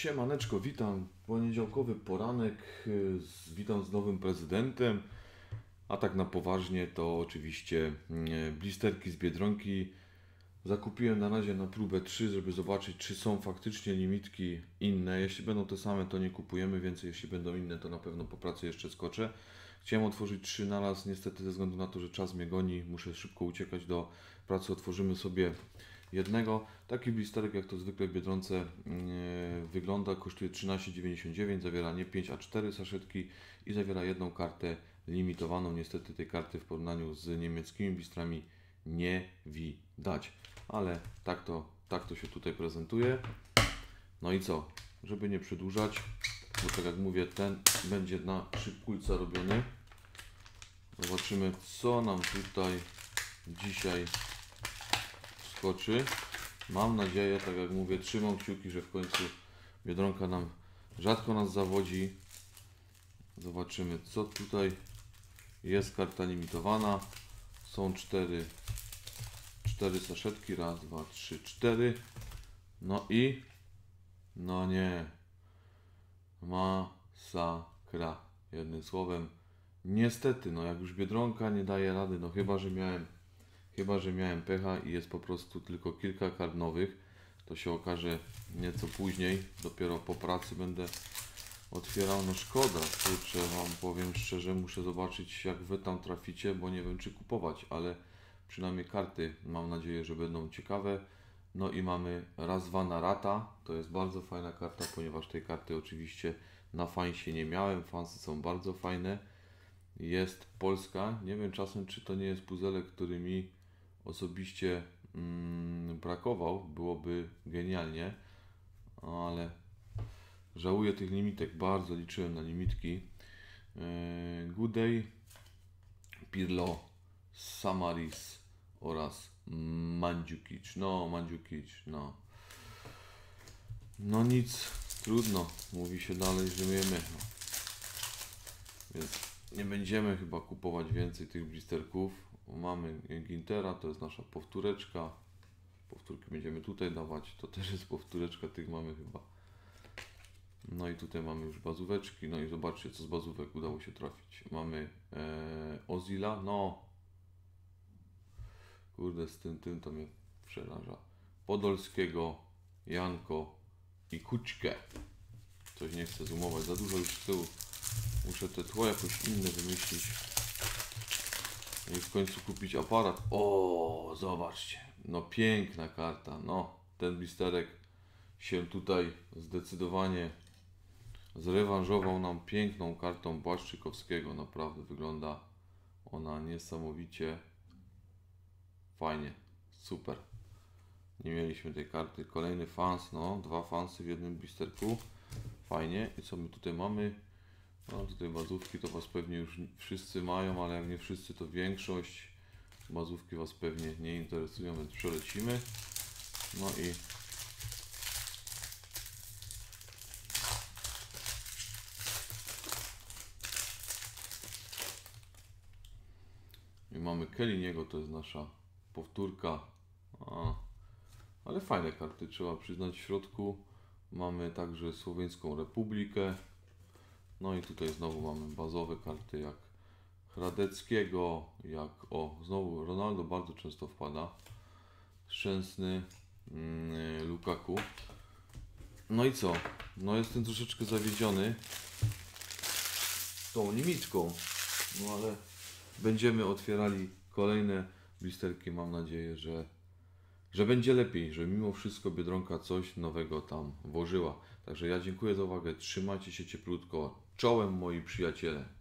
Siemaneczko, witam. Poniedziałkowy poranek. y, Witam z nowym prezydentem. A tak na poważnie to oczywiście mm, blisterki z Biedronki. Zakupiłem na razie na próbę 3, żeby zobaczyć, czy są faktycznie limitki inne. Jeśli będą te same, to nie kupujemy więcej. Jeśli będą inne, to na pewno po pracy jeszcze skoczę. Chciałem otworzyć 3 na raz. Niestety, ze względu na to, że czas mnie goni, muszę szybko uciekać do pracy. Otworzymy sobie jednego. Taki blisterek, jak to zwykle w Biedronce yy, wygląda, kosztuje 13,99, zawiera nie 5, a 4 saszetki i zawiera jedną kartę limitowaną. Niestety tej karty w porównaniu z niemieckimi blistrami nie widać, ale tak to, tak to się tutaj prezentuje. No i co? Żeby nie przedłużać, bo tak jak mówię, ten będzie na szybkulca robiony. Zobaczymy, co nam tutaj dzisiaj skoczy. Mam nadzieję, tak jak mówię, trzymam kciuki, że w końcu Biedronka nam rzadko nas zawodzi. Zobaczymy, co tutaj jest. Karta limitowana. Są cztery, cztery saszetki. Raz, dwa, trzy, cztery. No i no nie. Masakra. Jednym słowem. Niestety, no jak już Biedronka nie daje rady, no chyba, że miałem Chyba, że miałem pecha i jest po prostu tylko kilka kart nowych. To się okaże nieco później. Dopiero po pracy będę otwierał. No szkoda, kurczę, Wam powiem szczerze, muszę zobaczyć jak Wy tam traficie, bo nie wiem czy kupować, ale przynajmniej karty mam nadzieję, że będą ciekawe. No i mamy Razwana Rata. To jest bardzo fajna karta, ponieważ tej karty oczywiście na fansie nie miałem. Fansy są bardzo fajne. Jest Polska. Nie wiem czasem, czy to nie jest puzelek, który mi osobiście mm, brakował. Byłoby genialnie, ale żałuję tych limitek. Bardzo liczyłem na limitki. Yy, Good Day, Pirlo, Samaris oraz Mandzukic. No, Mandzukic, no. No nic, trudno. Mówi się dalej, że. No. Więc nie będziemy chyba kupować więcej tych blisterków. Mamy Gintera, to jest nasza powtóreczka. Powtórki będziemy tutaj dawać. To też jest powtóreczka, tych mamy chyba. No i tutaj mamy już bazóweczki. No i zobaczcie, co z bazówek udało się trafić. Mamy e, Ozila, no. Kurde, z tym, tym to mnie przeraża. Podolskiego, Janko i Kuczkę. Coś nie chcę zoomować, za dużo już z. Muszę te tło jakoś inne wymyślić. I w końcu kupić aparat. O, zobaczcie. No piękna karta. No, ten blisterek się tutaj zdecydowanie zrewanżował nam piękną kartą Błaszczykowskiego. Naprawdę wygląda ona niesamowicie fajnie. Super. Nie mieliśmy tej karty. Kolejny fans, no, dwa fansy w jednym blisterku. Fajnie. I co my tutaj mamy? No tutaj bazówki to Was pewnie już wszyscy mają, ale jak nie wszyscy to większość. Bazówki Was pewnie nie interesują, więc przelecimy. No i i mamy Keliniego, to jest nasza powtórka. A, ale fajne karty, trzeba przyznać w środku. Mamy także Słoweńską Republikę. No i tutaj znowu mamy bazowe karty jak Hradeckiego, jak o, znowu Ronaldo bardzo często wpada. Szczęsny mm, Lukaku. No i co? No jestem troszeczkę zawiedziony tą limitką. No ale będziemy otwierali kolejne blisterki. Mam nadzieję, że że będzie lepiej, że mimo wszystko Biedronka coś nowego tam włożyła. Także ja dziękuję za uwagę, trzymajcie się cieplutko, czołem moi przyjaciele.